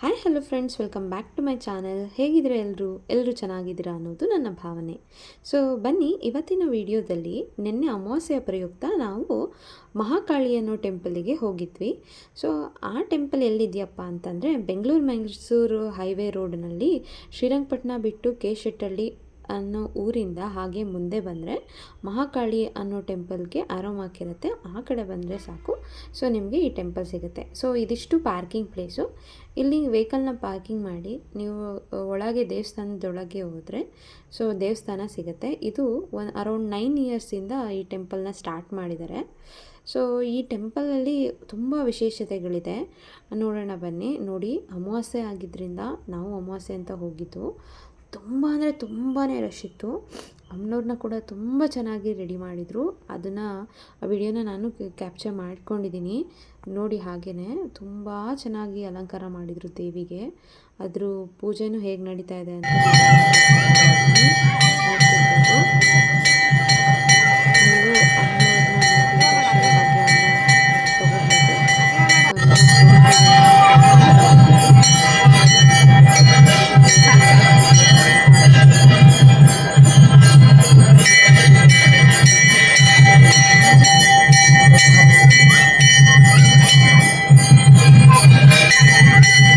Hi hello friends welcome back to my channel ಹೇಗಿದ್ರೆ ಎಲ್ಲರೂ ಎಲ್ಲರೂ ಚೆನ್ನಾಗಿದ್ದೀರಾ ಅನ್ನೋದು ನನ್ನ ಭಾವನೆ. ಸೊ ಬನ್ನಿ, ಇವತ್ತಿನ ವಿಡಿಯೋದಲ್ಲಿ ನಿನ್ನೆ ಅಮಾವಾಸ್ಯೆಯ ಪ್ರಯುಕ್ತ ನಾವು ಮಹಾಕಾಳಿ ಅನ್ನೋ ಟೆಂಪಲಿಗೆ ಹೋಗಿದ್ವಿ. ಸೊ ಆ ಟೆಂಪಲ್ ಎಲ್ಲಿದೆಯಪ್ಪ ಅಂತಂದರೆ, ಬೆಂಗಳೂರು, ಮೈಸೂರು ಹೈವೇ ರೋಡ್ನಲ್ಲಿ ಶ್ರೀರಂಗಪಟ್ಟಣ ಬಿಟ್ಟು ಕೆ ಶೆಟ್ಟಳ್ಳಿ ಅನ್ನೋ ಊರಿಂದ ಹಾಗೆ ಮುಂದೆ ಬಂದರೆ ಮಹಾಕಾಳಿ ಅನ್ನೋ ಟೆಂಪಲ್ಗೆ ಆರಾಮ್ ಹಾಕಿರುತ್ತೆ ಆ ಕಡೆ ಬಂದರೆ ಸಾಕು. ಸೊ, ನಿಮಗೆ ಈ ಟೆಂಪಲ್ ಸಿಗುತ್ತೆ. ಸೊ, ಇದಿಷ್ಟು ಪಾರ್ಕಿಂಗ್ ಪ್ಲೇಸು. ಇಲ್ಲಿ ವೆಹಿಕಲ್ನ ಪಾರ್ಕಿಂಗ್ ಮಾಡಿ ನೀವು ಒಳಗೆ ದೇವಸ್ಥಾನದೊಳಗೆ ಹೋದರೆ, ಸೊ, ದೇವಸ್ಥಾನ ಸಿಗುತ್ತೆ. ಇದು ಒನ್, ಅರೌಂಡ್ ನೈನ್ ಇಯರ್ಸಿಂದ ಈ ಟೆಂಪಲ್ನ ಸ್ಟಾರ್ಟ್ ಮಾಡಿದ್ದಾರೆ. ಸೊ, ಈ ಟೆಂಪಲಲ್ಲಿ ತುಂಬ ವಿಶೇಷತೆಗಳಿದೆ. ನೋಡೋಣ ಬನ್ನಿ. ನೋಡಿ, ಅಮಾವಾಸ್ಯೆ ಆಗಿದ್ದರಿಂದ ನಾವು ಅಮಾವಾಸ್ಯೆ ಅಂತ ಹೋಗಿದ್ದು. ತುಂಬ ಅಂದರೆ ತುಂಬಾ ರಶ್ ಇತ್ತು. ಅಮ್ಮನವ್ರನ್ನ ಕೂಡ ತುಂಬ ಚೆನ್ನಾಗಿ ರೆಡಿ ಮಾಡಿದರು. ಅದನ್ನು ಆ ವಿಡಿಯೋನ ನಾನು ಕ್ಯಾಪ್ಚರ್ ಮಾಡ್ಕೊಂಡಿದ್ದೀನಿ ನೋಡಿ ಹಾಗೇ ತುಂಬ ಚೆನ್ನಾಗಿ ಅಲಂಕಾರ ಮಾಡಿದರು ದೇವಿಗೆ. ಅದ್ರ ಪೂಜೆನೂ ಹೇಗೆ ನಡೀತಾ ಇದೆ ಅಂತ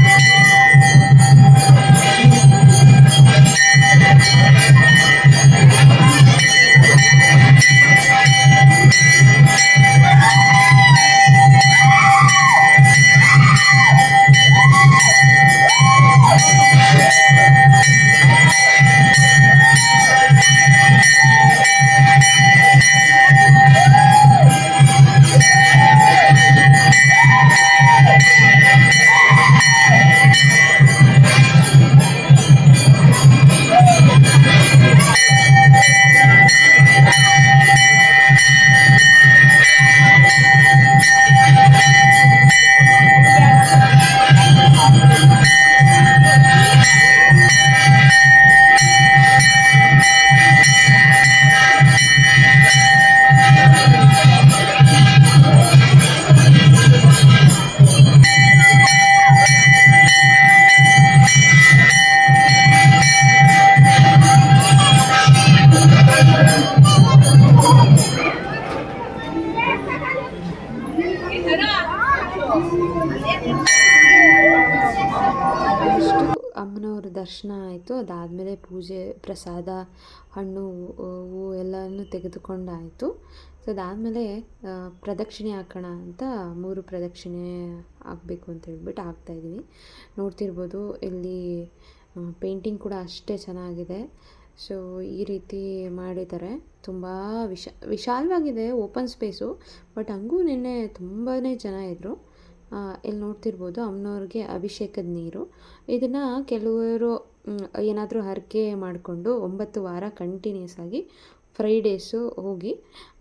ಇಷ್ಟು ಆಯಿತು ಅದಾದಮೇಲೆ ಪೂಜೆ, ಪ್ರಸಾದ, ಹಣ್ಣು ಹೂವು ಎಲ್ಲನೂ ತೆಗೆದುಕೊಂಡಾಯಿತು. ಸೊ ಅದಾದಮೇಲೆ ಪ್ರದಕ್ಷಿಣೆ ಹಾಕೋಣ ಅಂತ ಮೂರು ಪ್ರದಕ್ಷಿಣೆ ಆಗಬೇಕು ಅಂತ ಹೇಳ್ಬಿಟ್ಟು ಹಾಕ್ತಾಯಿದ್ವಿ ನೋಡ್ತಿರ್ಬೋದು, ಇಲ್ಲಿ ಪೇಂಟಿಂಗ್ ಕೂಡ ಅಷ್ಟೇ ಚೆನ್ನಾಗಿದೆ. ಸೊ ಈ ರೀತಿ ಮಾಡಿದ್ದಾರೆ. ತುಂಬ ವಿಶ, ವಿಶಾಲವಾಗಿದೆ ಓಪನ್ ಸ್ಪೇಸು ಬಟ್ ಹಂಗೂ ನಿನ್ನೆ ತುಂಬಾ ಜನ ಇದ್ದರು ಇಲ್ಲಿ ನೋಡ್ತಿರ್ಬೋದು ಅಮ್ಮನವ್ರಿಗೆ ಅಭಿಷೇಕದ ನೀರು. ಇದನ್ನು ಕೆಲವರು ಏನಾದರೂ ಹರಕೆ ಮಾಡಿಕೊಂಡು ಒಂಬತ್ತು ವಾರ ಕಂಟಿನ್ಯೂಸ್ ಆಗಿ ಫ್ರೈಡೇಸು ಹೋಗಿ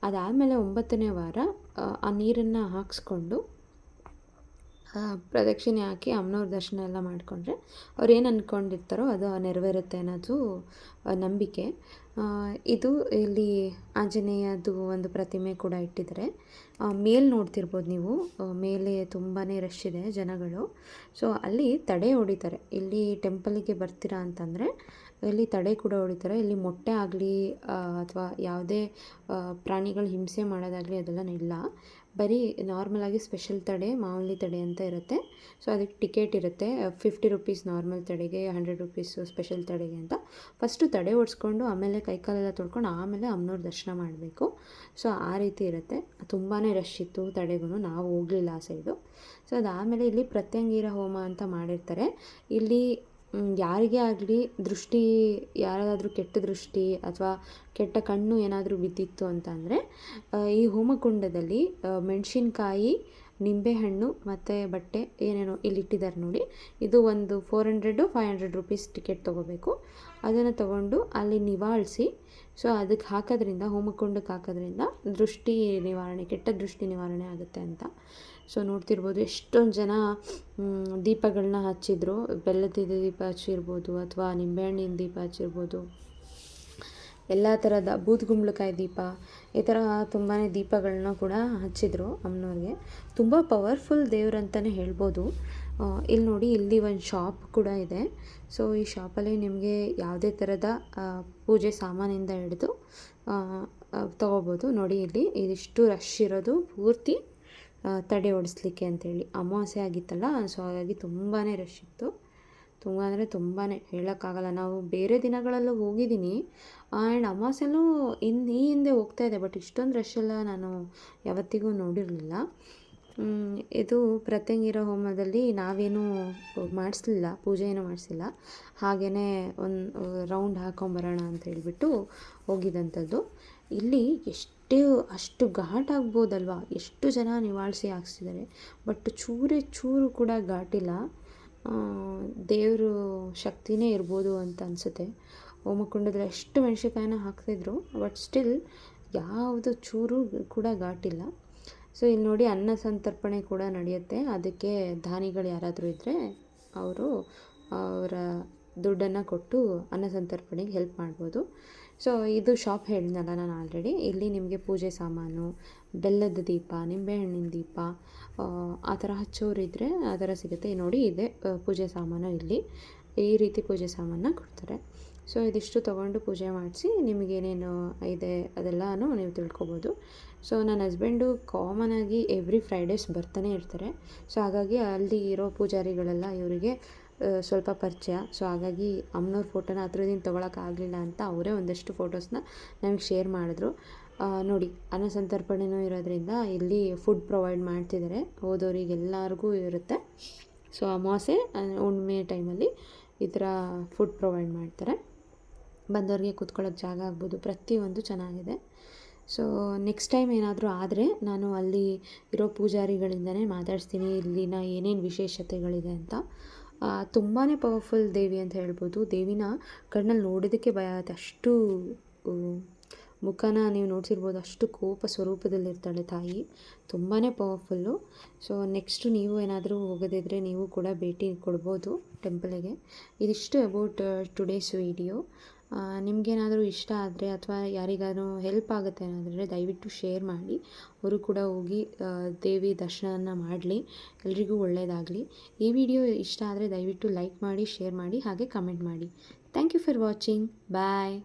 ಅದಾದಮೇಲೆ ಒಂಬತ್ತನೇ ವಾರ ಆ ನೀರನ್ನು ಹಾಕಿಸ್ಕೊಂಡು ಪ್ರದಕ್ಷಿಣೆ ಹಾಕಿ ಅಮ್ಮನವ್ರ ದರ್ಶನ ಎಲ್ಲ ಮಾಡಿಕೊಂಡ್ರೆ ಅವ್ರು ಏನು ಅಂದ್ಕೊಂಡಿರ್ತಾರೋ ಅದು ನೆರವೇರುತ್ತೆ ಅನ್ನೋದು ನಂಬಿಕೆ. ಇದು ಇಲ್ಲಿ ಆಂಜನೇಯದು ಒಂದು ಪ್ರತಿಮೆ ಕೂಡ ಇಟ್ಟಿದ್ದಾರೆ. ಮೇಲೆ ನೋಡ್ತಿರ್ಬೋದು ನೀವು. ಮೇಲೆ ತುಂಬಾ ರಶ್ ಇದೆ ಜನಗಳು. ಸೊ ಅಲ್ಲಿ ತಡೆ ಹೊಡಿತಾರೆ. ಇಲ್ಲಿ ಟೆಂಪಲಿಗೆ ಬರ್ತೀರಾ ಅಂತಂದರೆ ಇಲ್ಲಿ ತಡೆ ಕೂಡ ಹೊಡಿತಾರೆ. ಇಲ್ಲಿ ಮೊಟ್ಟೆ ಆಗಲಿ ಅಥವಾ ಯಾವುದೇ ಪ್ರಾಣಿಗಳು ಹಿಂಸೆ ಮಾಡೋದಾಗಲಿ ಅದೆಲ್ಲ ಇಲ್ಲ. ಬರೀ ನಾರ್ಮಲಾಗಿ ಸ್ಪೆಷಲ್ ತಡೆ, ಮಾಮೂಲಿ ತಡೆ ಅಂತ ಇರುತ್ತೆ. ಸೊ ಅದಕ್ಕೆ ಟಿಕೆಟ್ ಇರುತ್ತೆ. ಫಿಫ್ಟಿ ರುಪೀಸ್ ನಾರ್ಮಲ್ ತಡೆಗೆ ಹಂಡ್ರೆಡ್ ರುಪೀಸು ಸ್ಪೆಷಲ್ ತಡೆಗೆ ಅಂತ. ಫಸ್ಟು ತಡೆ ಓಡಿಸ್ಕೊಂಡು, ಆಮೇಲೆ ಕೈಕಾಲೆಲ್ಲ ತೊಳ್ಕೊಂಡು, ಆಮೇಲೆ ಅಮ್ಮನವ್ರ ದರ್ಶನ ಮಾಡಬೇಕು. ಸೊ ಆ ರೀತಿ ಇರುತ್ತೆ. ತುಂಬಾ ರಶ್ ಇತ್ತು ತಡೆಗೂ ನಾವು ಹೋಗಲಿಲ್ಲ ಆ ಸೈಡು ಸೊ ಅದಾದಮೇಲೆ ಇಲ್ಲಿ ಪ್ರತ್ಯಂಗೀರ ಹೋಮ ಅಂತ ಮಾಡಿರ್ತಾರೆ. ಇಲ್ಲಿ ಯಾರಿಗೇ ಆಗಲಿ ದೃಷ್ಟಿ, ಯಾರಾದರೂ ಕೆಟ್ಟ ದೃಷ್ಟಿ ಅಥವಾ ಕೆಟ್ಟ ಕಣ್ಣು ಏನಾದರೂ ಬಿದ್ದಿತ್ತು ಅಂತ ಅಂದರೆ ಈ ಹೋಮಕುಂಡದಲ್ಲಿ ಮೆಣಸಿನ್ಕಾಯಿ, ನಿಂಬೆಹಣ್ಣು ಮತ್ತು ಬಟ್ಟೆ ಏನೇನೋ ಇಲ್ಲಿ ಇಟ್ಟಿದ್ದಾರೆ ನೋಡಿ. ಇದು ಒಂದು four hundred five hundred rupees ticket ತೊಗೋಬೇಕು. ಅದನ್ನು ತೊಗೊಂಡು ಅಲ್ಲಿ ನಿವಾಳಿಸಿ ಸೊ ಅದಕ್ಕೆ ಹಾಕೋದ್ರಿಂದ ಹೋಮಕುಂಡಕ್ಕೆ ಹಾಕೋದ್ರಿಂದ ದೃಷ್ಟಿ ನಿವಾರಣೆ, ಕೆಟ್ಟ ದೃಷ್ಟಿ ನಿವಾರಣೆ ಆಗುತ್ತೆ ಅಂತ. ಸೊ ನೋಡ್ತಿರ್ಬೋದು ಎಷ್ಟೊಂದು ಜನ ದೀಪಗಳನ್ನ ಹಚ್ಚಿದ್ರು. ಬೆಲ್ಲದ ದೀಪ ಹಚ್ಚಿರ್ಬೋದು ಅಥವಾ ನಿಂಬೆಹಣ್ಣಿನ ದೀಪ ಹಚ್ಚಿರ್ಬೋದು. ಎಲ್ಲ ಥರದ ಬೂದ್ಗುಂಬಳಕಾಯಿ ದೀಪ, ಈ ಥರ ತುಂಬಾ ದೀಪಗಳನ್ನ ಕೂಡ ಹಚ್ಚಿದ್ರು ಅಮ್ಮನವ್ರಿಗೆ. ತುಂಬ ಪವರ್ಫುಲ್ ದೇವ್ರು ಅಂತಲೇ ಹೇಳ್ಬೋದು. ಇಲ್ಲಿ ನೋಡಿ ಇಲ್ಲಿ ಒಂದು ಶಾಪ್ ಕೂಡ ಇದೆ. ಸೊ ಈ ಶಾಪಲ್ಲಿ ನಿಮಗೆ ಯಾವುದೇ ಥರದ ಪೂಜೆ ಸಾಮಾನಿಂದ ಹಿಡಿದು ತಗೋಬೋದು. ನೋಡಿ ಇಲ್ಲಿ ಇದಿಷ್ಟು ರಶ್ ಇರೋದು ಪೂರ್ತಿ. ತಡೆ ಓಡಿಸ್ಲಿಕ್ಕೆ ಅಂತೇಳಿ. ಅಮಾವಾಸ್ಯೆ ಆಗಿತ್ತಲ್ಲ, ಸೊ ಹಾಗಾಗಿ ತುಂಬಾ ರಶ್ ಇತ್ತು. ತುಂಬ ಅಂದರೆ ತುಂಬಾ ಹೇಳೋಕ್ಕಾಗಲ್ಲ. ನಾವು ಬೇರೆ ದಿನಗಳಲ್ಲೂ ಹೋಗಿದ್ದೀನಿ. ಆ್ಯಂಡ್ ಅಮಾವಾಸ್ಯಲ್ಲೂ ಇನ್, ಈ ಹಿಂದೆ ಹೋಗ್ತಾ ಇದೆ ಬಟ್ ಇಷ್ಟೊಂದು ರಶ್ ಎಲ್ಲ ನಾನು ಯಾವತ್ತಿಗೂ ನೋಡಿರಲಿಲ್ಲ. ಇದು ಪ್ರತ್ಯಂಗಿರ ಹೋಮದಲ್ಲಿ ನಾವೇನು ಮಾಡಿಸ್ಲಿಲ್ಲ ಪೂಜೆ ಏನೂ ಮಾಡಿಸಿಲ್ಲ ಹಾಗೆಯೇ ಒಂದು ರೌಂಡ್ ಹಾಕೊಂಬರೋಣ ಅಂತ ಹೇಳಿಬಿಟ್ಟು ಹೋಗಿದ್ದಂಥದ್ದು ಇಲ್ಲಿ ಎಷ್ಟೇ ಅಷ್ಟು ಘಾಟ್ ಆಗ್ಬೋದಲ್ವಾ? ಎಷ್ಟು ಜನ ನಿವಾಳಿಸಿ ಹಾಕ್ಸಿದ್ದಾರೆ? ಬಟ್ ಚೂರೇ ಚೂರು ಕೂಡ ಘಾಟಿಲ್ಲ. ದೇವರು ಶಕ್ತಿನೇ ಇರ್ಬೋದು ಅಂತ ಅನಿಸುತ್ತೆ. ಹೋಮಕುಂಡದಲ್ಲಿ ಎಷ್ಟು ಮೆಣಸಿನ್ಕಾಯಿನ ಹಾಕ್ತಿದ್ರು, ಬಟ್ ಸ್ಟಿಲ್ ಯಾವುದು ಚೂರು ಕೂಡ ಘಾಟಿಲ್ಲ. ಸೊ, ಇಲ್ಲಿ ನೋಡಿ ಅನ್ನ ಸಂತರ್ಪಣೆ ಕೂಡ ನಡೆಯುತ್ತೆ. ಅದಕ್ಕೆ ದಾನಿಗಳು ಯಾರಾದರೂ ಇದ್ದರೆ ಅವರು ಅವರ ದುಡ್ಡನ್ನು ಕೊಟ್ಟು ಅನ್ನ ಸಂತರ್ಪಣೆಗೆ ಹೆಲ್ಪ್ ಮಾಡ್ಬೋದು. ಸೊ ಇದು ಶಾಪ್ ಹೇಳಿದ್ನಲ್ಲ ನಾನು ಆಲ್ರೆಡಿ ಇಲ್ಲಿ ನಿಮಗೆ ಪೂಜೆ ಸಾಮಾನು ಬೆಲ್ಲದ ದೀಪ ನಿಂಬೆಹಣ್ಣಿನ ದೀಪ ಆ, ಥರ ಹಚ್ಚೋರಿದ್ದರೆ ಆ ಥರ ಸಿಗುತ್ತೆ. ನೋಡಿ ಇದೆ ಪೂಜೆ ಸಾಮಾನು ಇಲ್ಲಿ. ಈ ರೀತಿ ಪೂಜೆ ಸಾಮಾನ ಕೊಡ್ತಾರೆ. ಸೊ ಇದಿಷ್ಟು ತೊಗೊಂಡು ಪೂಜೆ ಮಾಡಿಸಿ ನಿಮಗೇನೇನು ಇದೆ ಅದೆಲ್ಲನೂ ನೀವು ತಿಳ್ಕೊಬೋದು. ಸೊ ನನ್ನ ಹಸ್ಬೆಂಡು ಕಾಮನ್ ಆಗಿ ಎವ್ರಿ ಫ್ರೈಡೇಸ್ ಬರ್ತಾನೆ ಇರ್ತಾರೆ. ಸೊ ಹಾಗಾಗಿ ಅಲ್ಲಿ ಇರೋ ಪೂಜಾರಿಗಳೆಲ್ಲ ಇವರಿಗೆ ಸ್ವಲ್ಪ ಪರಿಚಯ. ಸೊ ಹಾಗಾಗಿ ಅಮ್ಮನವ್ರ ಫೋಟೋನ ಹತ್ರದಿಂದ ತೊಗೊಳಕ್ಕಾಗಲಿಲ್ಲ ಅಂತ ಅವರೇ ಒಂದಷ್ಟು ಫೋಟೋಸ್ನ ನಮಗೆ ಶೇರ್ ಮಾಡಿದ್ರು. ನೋಡಿ ಅನ್ನ ಸಂತರ್ಪಣೆನೂ ಇರೋದ್ರಿಂದ ಇಲ್ಲಿ ಫುಡ್ ಪ್ರೊವೈಡ್ ಮಾಡ್ತಿದ್ದಾರೆ. ಹೋದವರಿಗೆಲ್ಲರಿಗೂ ಇರುತ್ತೆ. ಸೊ ಅಮಾವಾಸ್ಯೆ ಆ, ಹುಣ್ಣಿಮೆ ಟೈಮಲ್ಲಿ ಈ ಥರ ಫುಡ್ ಪ್ರೊವೈಡ್ ಮಾಡ್ತಾರೆ. ಬಂದವ್ರಿಗೆ ಕುತ್ಕೊಳ್ಳೋಕ್ಕೆ ಜಾಗ ಆಗ್ಬೋದು. ಪ್ರತಿಯೊಂದು ಚೆನ್ನಾಗಿದೆ. ಸೊ ನೆಕ್ಸ್ಟ್ ಟೈಮ್ ಏನಾದರೂ ಆದರೆ ನಾನು ಅಲ್ಲಿ ಇರೋ ಪೂಜಾರಿಗಳಿಂದನೇ ಮಾತಾಡಿಸ್ತೀನಿ. ಇಲ್ಲಿನ ಏನೇನು ವಿಶೇಷತೆಗಳಿದೆ ಅಂತ. ತುಂಬಾ ಪವರ್ಫುಲ್ ದೇವಿ ಅಂತ ಹೇಳ್ಬೋದು. ದೇವಿನ ಕಣ್ಣಲ್ಲಿ ನೋಡೋದಕ್ಕೆ ಭಯ ಆಗುತ್ತೆ. ಅಷ್ಟು ಮುಖನ ನೀವು ನೋಡ್ತಿರ್ಬೋದು. ಅಷ್ಟು ಕೋಪ ಸ್ವರೂಪದಲ್ಲಿರ್ತಾಳೆ ತಾಯಿ. ತುಂಬಾ ಪವರ್ಫುಲ್ಲು ಸೊ ನೆಕ್ಸ್ಟು ನೀವು ಏನಾದರೂ ಹೋಗೋದಿದ್ರೆ ನೀವು ಕೂಡ ಭೇಟಿ ಕೊಡ್ಬೋದು ಟೆಂಪಲಿಗೆ ಇದಿಷ್ಟು ಅಬೌಟ್ ಟುಡೇಸ್ ವಿಡಿಯೋ ನಿಮಗೇನಾದರೂ ಇಷ್ಟ ಆದರೆ ಅಥವಾ ಯಾರಿಗಾದ್ರೂ ಹೆಲ್ಪ್ ಆಗುತ್ತೆ ಅನ್ನೋದಾದರೆ ದಯವಿಟ್ಟು ಶೇರ್ ಮಾಡಿ. ಅವರು ಕೂಡ ಹೋಗಿ ದೇವಿ ದರ್ಶನವನ್ನು ಮಾಡಲಿ. ಎಲ್ರಿಗೂ ಒಳ್ಳೆಯದಾಗಲಿ ಈ ವಿಡಿಯೋ ಇಷ್ಟ ಆದರೆ ದಯವಿಟ್ಟು ಲೈಕ್ ಮಾಡಿ ಶೇರ್ ಮಾಡಿ, ಹಾಗೆ ಕಮೆಂಟ್ ಮಾಡಿ. Thank you for watching bye